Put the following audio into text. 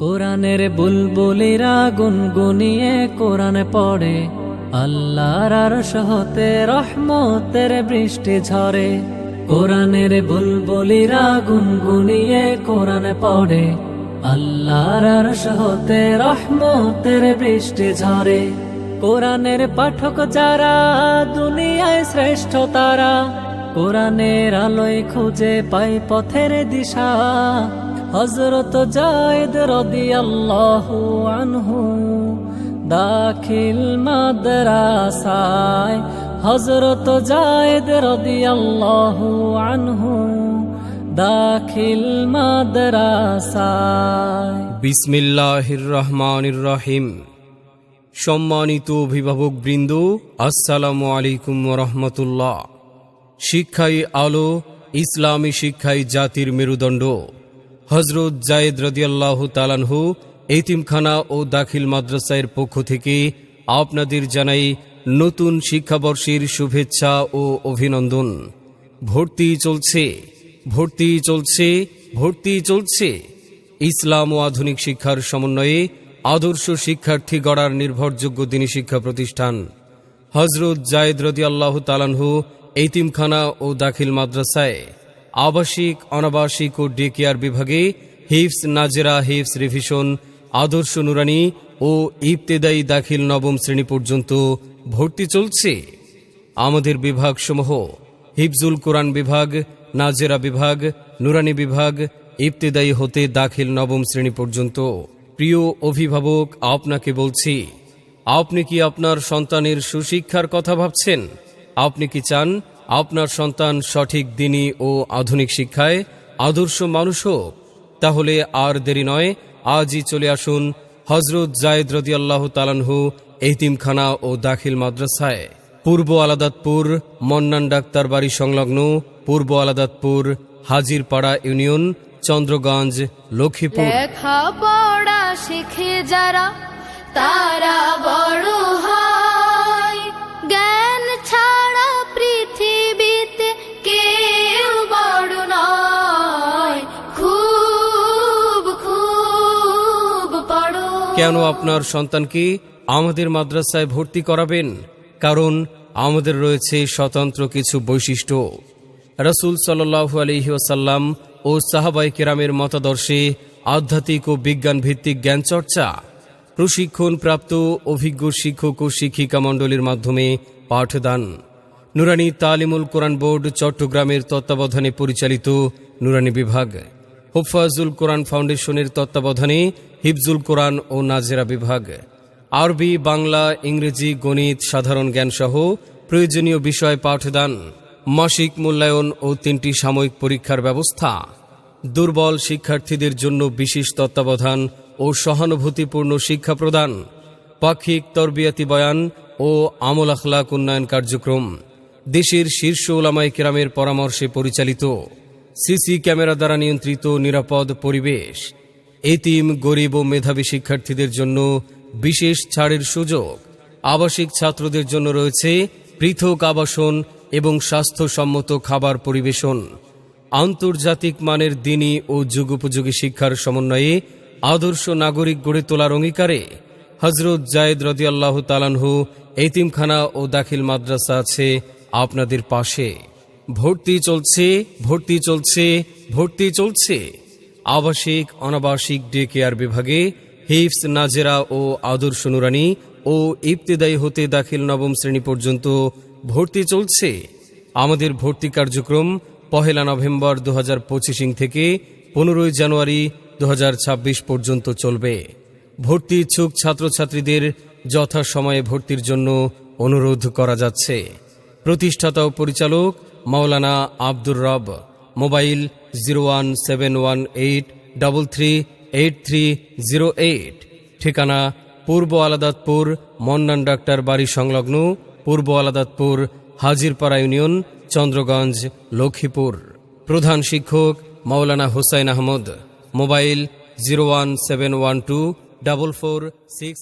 কোরআনের বুলবুলিরা গুনগুনিয়ে কোরআন পড়ে। আল্লাহর আরশ হতে রহমতের বৃষ্টি ঝরে। কোরআনের বুলবুলিরা গুনগুনিয়ে কোরআন পড়ে। আল্লাহর আরশ হতে রহমতের বৃষ্টি ঝরে। কোরআনের পাঠক যারা, দুনিয়ায় শ্রেষ্ঠ তারা। কোরআনের আলোয় খুঁজে পাই পথের দিশা। হজরত জায়দ রদিয়াল্লাহু আনহু দাখিল মাদ্রাসায় হজরত জায়দ রদিয়াল্লাহু আনহু দাখিল মাদ্রাসায়। বিসমিল্লাহির রহমানির রহিম সম্মানিত অভিভাবক বৃন্দ, আসসালামু আলাইকুম রহমতুল্লাহ। শিক্ষাই আলো, ইসলামী শিক্ষাই জাতির মেরুদণ্ড। হজরত জায়েদ রদিয়াল্লাহ তালানহু এইতিমখানা ও দাখিল মাদ্রাসায়ের পক্ষ থেকে আপনাদের জানাই নতুন শিক্ষাবর্ষের শুভেচ্ছা ও অভিনন্দন। ভর্তি চলছে ভর্তি চলছে ভর্তি চলছে। ইসলাম ও আধুনিক শিক্ষার সমন্বয়ে আদর্শ শিক্ষার্থী গড়ার নির্ভরযোগ্য দিনী শিক্ষা প্রতিষ্ঠান। হজরত জায়েদ রদি আল্লাহ তালানহু এইতিমখানা ও দাখিল মাদ্রাসায় আবাসিক, অনাবাসিক ও ডে কেয়ার বিভাগে হিফস নাজেরা হিফস রিভিশন, আদর্শ নুরানি ও ইবতেদায়ী দাখিল নবম শ্রেণি পর্যন্ত ভর্তি চলছে। আমাদের বিভাগসমূহ হিফজুল কোরআন বিভাগ, নাজেরা বিভাগ, নুরানি বিভাগ ইবতেদায়ী হতে দাখিল নবম শ্রেণি পর্যন্ত। প্রিয় অভিভাবক, আপনাকে বলছি, আপনি কি আপনার সন্তানের সুশিক্ষার কথা ভাবছেন? আপনি কি চান আপনার সন্তান সঠিক দিনী ও আধুনিক শিক্ষায় আদর্শ মানুষ হোক, তাহলে আর দেরি নয়, আজই চলে আসুন হজরত জায়েদ রদিয়াল্লাহ তালানহু এতিমখানা ও দাখিল মাদ্রাসায়। পূর্ব আলাদাতপুর, মন্নান ডাক্তার বাড়ি সংলগ্ন পূর্ব আলাদাতপুর, হাজিরপাড়া ইউনিয়ন, চন্দ্রগঞ্জ, লক্ষ্মীপুর। শিখে যারা, তারা বড় হয়। কেন আপনার সন্তানকে আমাদের মাদ্রাসায় ভর্তি করাবেন? কারণ আমাদের রয়েছে স্বতন্ত্র কিছু বৈশিষ্ট্য। রসুল সাল্লাহু আলহিহাসাল্লাম ও সাহাবাই কেরামের মতাদর্শে আধ্যাত্মিক ও বিজ্ঞান ভিত্তিক জ্ঞান চর্চা প্রশিক্ষণ প্রাপ্ত অভিজ্ঞ শিক্ষক ও শিক্ষিকা মণ্ডলীর মাধ্যমে পাঠদান। নুরানি তালিমুল কোরআন বোর্ড চট্টগ্রামের তত্ত্বাবধানে পরিচালিত নুরানি বিভাগ। হুফাজুল কোরআন ফাউন্ডেশনের তত্ত্বাবধানে হিফজুল কোরআন ও নাজেরা বিভাগ। আরবি, বাংলা, ইংরেজি, গণিত, সাধারণ জ্ঞান সহ প্রয়োজনীয় বিষয় পাঠদান, মাসিক মূল্যায়ন ও তিনটি সাময়িক পরীক্ষার ব্যবস্থা, দুর্বল শিক্ষার্থীদের জন্য বিশেষ তত্ত্বাবধান ও সহানুভূতিপূর্ণ শিক্ষা প্রদান, পাক্ষিক তরবিয়াতি বয়ান ও আমল আখলাক উন্নয়ন কার্যক্রম, দেশের শীর্ষ ওলামাই কেরামের পরামর্শে পরিচালিত। সিসি ক্যামেরা দ্বারা নিয়ন্ত্রিত নিরাপদ পরিবেশ। এতিম গরিব ও মেধাবী শিক্ষার্থীদের জন্য বিশেষ ছাড়ের সুযোগ। আবাসিক ছাত্রদের জন্য রয়েছে পৃথক আবাসন এবং স্বাস্থ্যসম্মত খাবার পরিবেশন। আন্তর্জাতিক মানের দিনী ও যুগোপযোগী শিক্ষার সমন্বয়ে আদর্শ নাগরিক গড়ে তোলার অঙ্গীকারে হজরত জায়েদ রদিয়াল্লাহ তালানহু এতিমখানা ও দাখিল মাদ্রাসা আছে আপনাদের পাশে। ভর্তি চলছে ভর্তি চলছে ভর্তি চলছে। আবাসিক, অনাবাসিক ডে কেয়ার বিভাগে হিফস নাজেরা ও আদর্শ নুরানি ও ইবতেদায়ী হতে দাখিল নবম শ্রেণি পর্যন্ত ভর্তি চলছে। আমাদের ভর্তি কার্যক্রম পহেলা নভেম্বর দু হাজার পঁচিশিং থেকে পনেরোই জানুয়ারি দু হাজার ছাব্বিশ পর্যন্ত চলবে। ভর্তি ইচ্ছুক ছাত্রছাত্রীদের যথাসময়ে ভর্তির জন্য অনুরোধ করা যাচ্ছে। প্রতিষ্ঠাতা ও পরিচালক মাওলানা Abdur Rab, mobile zero one seven one eight double three eight three zero eight. ঠিকানা পূর্ব আলাদাতপুর, মন্নান ডাক্তার বাড়ি সংলগ্ন, পূর্ব আলাদাতপুর, হাজিরপাড়া ইউনিয়ন, চন্দ্রগঞ্জ, লক্ষ্মীপুর। প্রধান শিক্ষক Maulana Hussain Ahmad. Mobile zero one seven one two double four six